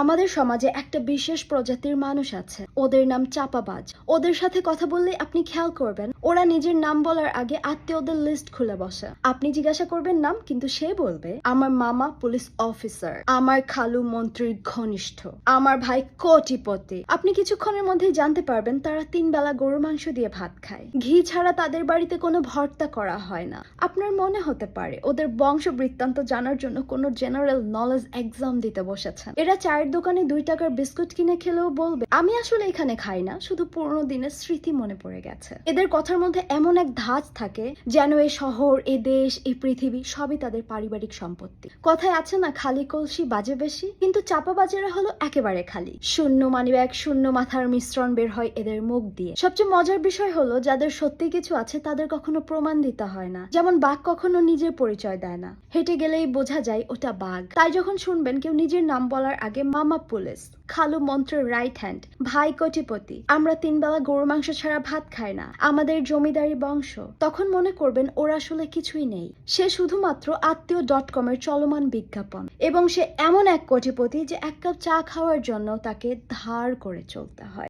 আমাদের সমাজে একটা বিশেষ প্রজাতির মানুষ আছে। ওদের নাম চাপাবাজ। ওদের সাথে কথা বললে আপনি খেয়াল করবেন, ওরা নিজের নাম বলার আগে আত্মীয়দের লিস্ট খুলে বসে। আপনি জিজ্ঞাসা করবেন নাম, কিন্তু সে বলবে, আমার মামা পুলিশ অফিসার আমার খালু মন্ত্রীর ঘনিষ্ঠ, আমার ভাই কোটিপতি। আপনি কিছুক্ষণের মধ্যেই জানতে পারবেন, তারা তিন বেলা গরুর মাংস দিয়ে ভাত খায়। ঘি ছাড়া তাদের বাড়িতে কোনো ভর্তা করা হয় না। আপনার মনে হতে পারে, ওদের বংশ বৃত্তান্ত জানার জন্য কোনো জেনারেল নলেজ এক্সাম দিতে বসেছেন। এরা চায়ের দোকানে দুই টাকার বিস্কুট কিনে খেলেও বলবে, আমি আসলে এখানে খাই না, শুধু পুরনো দিনের স্মৃতি মনে পড়ে গেছে। এদের কথার মধ্যে এমন এক ধাঁচ থাকে যেন এই শহর, এ দেশ এই পৃথিবী সবই তাদের পারিবারিক সম্পত্তি। কথায় আছে না, খালি কলসি বাজে বেশি, কিন্তু চাপা বাজেরা হলো একেবারে খালি। শূন্য মানিব্যাগ শূন্য মাথার মিশ্রণ বের হয় এদের মুখ দিয়ে। সবচেয়ে মজার বিষয় হলো, যাদের সত্যি কিছু আছে তাদের কখনো প্রমাণ দিতে হয় না। যেমন বাঘ কখনো নিজের পরিচয় দেয় না। হেঁটে গেলেই বোঝা যায় ওটা বাঘ। তাই যখন শুনবেন, কেউ নিজের নাম বলার আগে মামা পুলিশ, খালু মন্ত্রের রাইট হ্যান্ড ভাই কোটিপতি। আমরা তিন বেলা গরু মাংস ছাড়া ভাত খাই না, আমাদের জমিদারি বংশ। তখন মনে করবেন ওরা আসলে কিছুই নেই। সে শুধুমাত্র আত্মীয় ডট কমের চলমান বিজ্ঞাপন। এবং সে এমন এক কোটিপতি যে এক কাপ চা খাওয়ার জন্য তাকে ধার করে চলতে হয়।